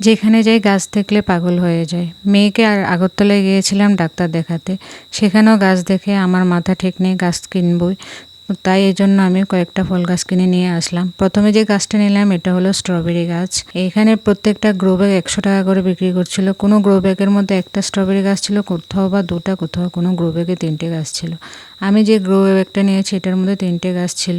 যেখানে যাই গাছ দেখলে পাগল হয়ে যায়। মেয়েকে আর আগরতলায় গিয়েছিলাম ডাক্তার দেখাতে। সেখানেও গাছ দেখে আমার মাথা ঠিক নেই, গাছ কিনবই। তাই এই জন্য আমি কয়েকটা ফল গাছ কিনে নিয়ে আসলাম। প্রথমে যে গাছটা নিলাম, এটা হলো স্ট্রবেরি গাছ। এখানে প্রত্যেকটা গ্রো ব্যাগ একশো টাকা করে বিক্রি করছিল। কোনো গ্রো ব্যাগের মধ্যে একটা স্ট্রবেরি গাছ ছিল, কোথাও বা দুটা, কোথাও কোনো গ্রো ব্যাগে তিনটে গাছ ছিল। আমি যে গ্রো ব্যাগটা নিয়েছি, এটার মধ্যে তিনটে গাছ ছিল।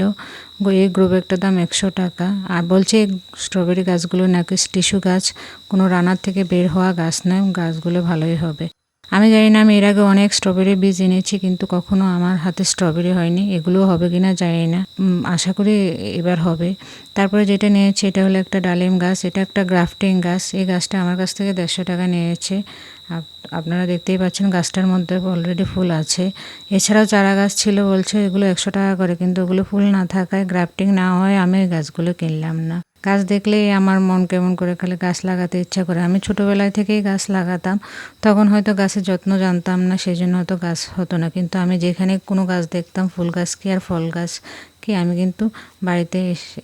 এই গ্রো ব্যাগটার দাম একশো টাকা। আর বলছে এই স্ট্রবেরি গাছগুলো নাকি টিস্যু গাছ। কোনো রানার থেকে বের হওয়া গাছ নয়, গাছগুলো ভালোই হবে। আমি জানি না, আমি এর আগে অনেক স্ট্রবেরি বীজ এনেছি, কিন্তু কখনো আমার হাতে স্ট্রবেরি হয়নি। এগুলো হবে কিনা জানি না। আশা করি এবার হবে। তারপরে যেটা নিয়েছি, এটা হলো একটা ডালিম গাছ, এটা একটা গ্রাফটিং গাছ। এই গাছটা আমার কাছ থেকে দেড়শো টাকা নিয়েছে। আপ- আপনারা দেখতেই পাচ্ছেন গাছটার মধ্যে অলরেডি ফুল আছে। এছাড়াও চারা গাছ ছিল বলছে, এগুলো একশো টাকা করে, কিন্তু ওগুলো ফুল না থাকায় গ্রাফটিং না হয় আমি গাছগুলো কিনলাম না। গাছ দেখলেই আমার মন কেমন করে খালি গাছ লাগাতে ইচ্ছা করে। আমি ছোটোবেলায় থেকেই গাছ লাগাতাম। তখন হয়তো গাছের যত্ন জানতাম না সেই জন্য হয়তো গাছ হতো না। কিন্তু আমি যেখানে কোনো গাছ দেখতাম, ফুল গাছ কি আর ফল গাছ কি, আমি কিন্তু বাড়িতে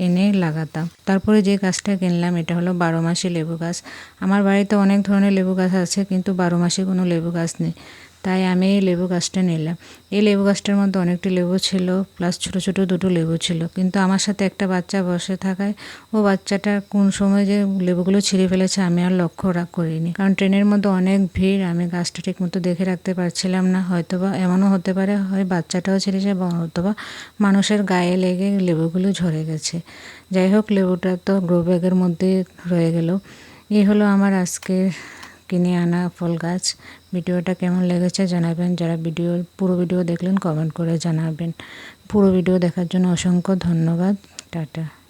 এনে লাগাতাম। তারপরে যে গাছটা কিনলাম, এটা হলো বারো মাসি লেবু গাছ। আমার বাড়িতে অনেক ধরনের লেবু গাছ আছে, কিন্তু বারো মাসে কোনো লেবু গাছ নেই। তাই আমি এই লেবু গাছটা নিলাম। এই লেবু গাছটার মধ্যে অনেকটি লেবু ছিল প্লাস ছোট ছোট দুটো লেবু ছিল। কিন্তু আমার সাথে একটা বাচ্চা বসে থাকায়, ও বাচ্চাটা কোন সময় যে লেবুগুলো ছিঁড়ে ফেলেছে আমি আর লক্ষ্য করিনি। কারণ ট্রেনের মধ্যে অনেক ভিড়, আমি গাছটা ঠিক মতো দেখে রাখতে পারছিলাম না। হয়তোবা এমনও হতে পারে, হয় বাচ্চাটাও ছিঁড়েছে বা মানুষের গায়ে লেগে লেবুগুলো ঝরে গেছে। যাই হোক, লেবুটা তো গ্রো ব্যাগের মধ্যে রয়ে গেল। এই হলো আমার আজকে কিনে আনা ফল গাছ। ভিডিওটা কেমন লেগেছে জানাবেন। যারা ভিডিও, পুরো ভিডিও দেখলেন কমেন্ট করে জানাবেন। পুরো ভিডিও দেখার জন্য অসংখ্য ধন্যবাদ। টাটা।